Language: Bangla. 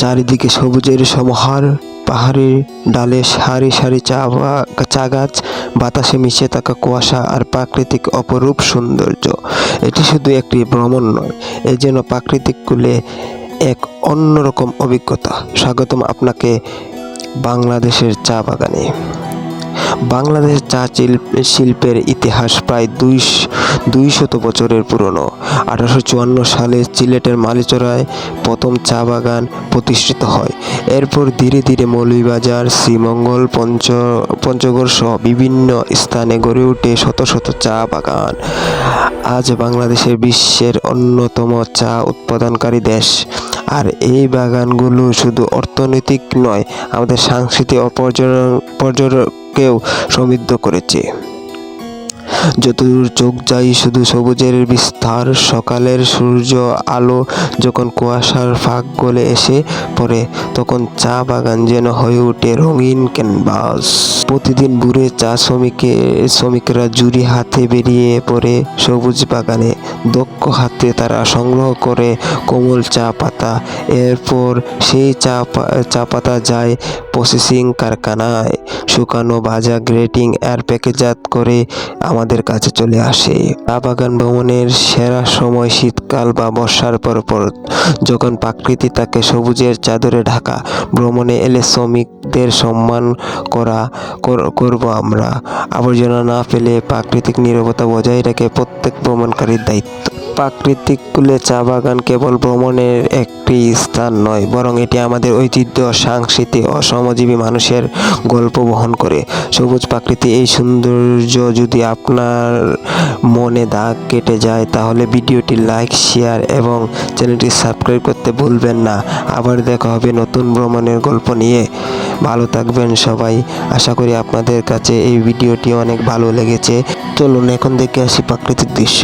চারিদিকে সবুজের সমাহার, পাহাড়ের ডালে সারি সারি চা চা গাছ, বাতাসে মিশে থাকা কুয়াশা আর প্রাকৃতিক অপরূপ সৌন্দর্য। এটি শুধু একটি ভ্রমণ নয় এ যেন প্রাকৃতিক কুলে এক অন্যরকম অভিজ্ঞতা। স্বাগতম আপনাকে বাংলাদেশের চা বাগানে। বাংলাদেশ চা শিল্প- শিল্পের ইতিহাস প্রায় দুই দুই শত বছরের পুরনো। আঠারোশো চুয়ান্ন সালে সিলেটের মালিচড়ায় প্রথম চা বাগান প্রতিষ্ঠিত হয়। এরপর ধীরে ধীরে মৌলভীবাজার, শ্রীমঙ্গল, পঞ্চ, পঞ্চগড় সহ বিভিন্ন স্থানে গড়ে ওঠে শত শত চা বাগান। আজ বাংলাদেশের বিশ্বের অন্যতম চা উৎপাদনকারী দেশ। আর এই বাগানগুলো শুধু অর্থনৈতিক নয়, আমাদের সাংস্কৃতিক ও পর্যটন পর্যটনকেও সমৃদ্ধ করেছে। যতদূর চোখ যায়, শুধু সবুজের বিস্তার, সকালের সূর্য আলো যখন কুয়াশার ফাঁক গলে এসে পড়ে, তখন চা বাগান যেন হয়ে ওঠে রঙিন ক্যানভাস। প্রতিদিন ভোরে চা শ্রমিকে, শ্রমিকরা জুড়ি হাতে বেরিয়ে পড়ে সবুজ বাগানে। দক্ষ হাতে তারা সংগ্রহ করে কোমল চা পাতা। এরপর সেই চা চা পাতা যায় প্রসেসিং কারখানায়। শুকানো ভাজা গ্রেটিং আর প্যাকেজাত করে আমাদের কাছে চলে আসে। চা বাগান ভ্রমণের সেরা সময় শীতকাল বা বর্ষার পর পর যখন প্রকৃতি তাকে সবুজের চাদরে ঢাকা, ভ্রমণে এলে শ্রমিকদের সম্মান করা কর- করব আমরা। আবর্জনা না ফেলে প্রাকৃতিক নীরবতা বজায় রেখে প্রত্যেক ভ্রমণকারীর দায়িত্ব। প্রাকৃতিক কুলে চা বাগান কেবল ভ্রমণের একটি স্থান নয়, বরং এটি আমাদের ঐতিহ্য সংস্কৃতি ও শ্রমজীবী মানুষের গল্প বহন করে। সবুজ প্রাকৃতি এই সৌন্দর্য যদি আপনার মনে দাগ কেটে যায়, তাহলে ভিডিওটি লাইক, শেয়ার এবং চ্যানেলটি সাবস্ক্রাইব করতে ভুলবেন না। আবার দেখা হবে নতুন ভ্রমণের গল্প নিয়ে। ভালো থাকবেন সবাই। আশা করি আপনাদের কাছে এই ভিডিওটি অনেক ভালো লেগেছে। চলুন এখন দেখে আসি প্রাকৃতিক দৃশ্য।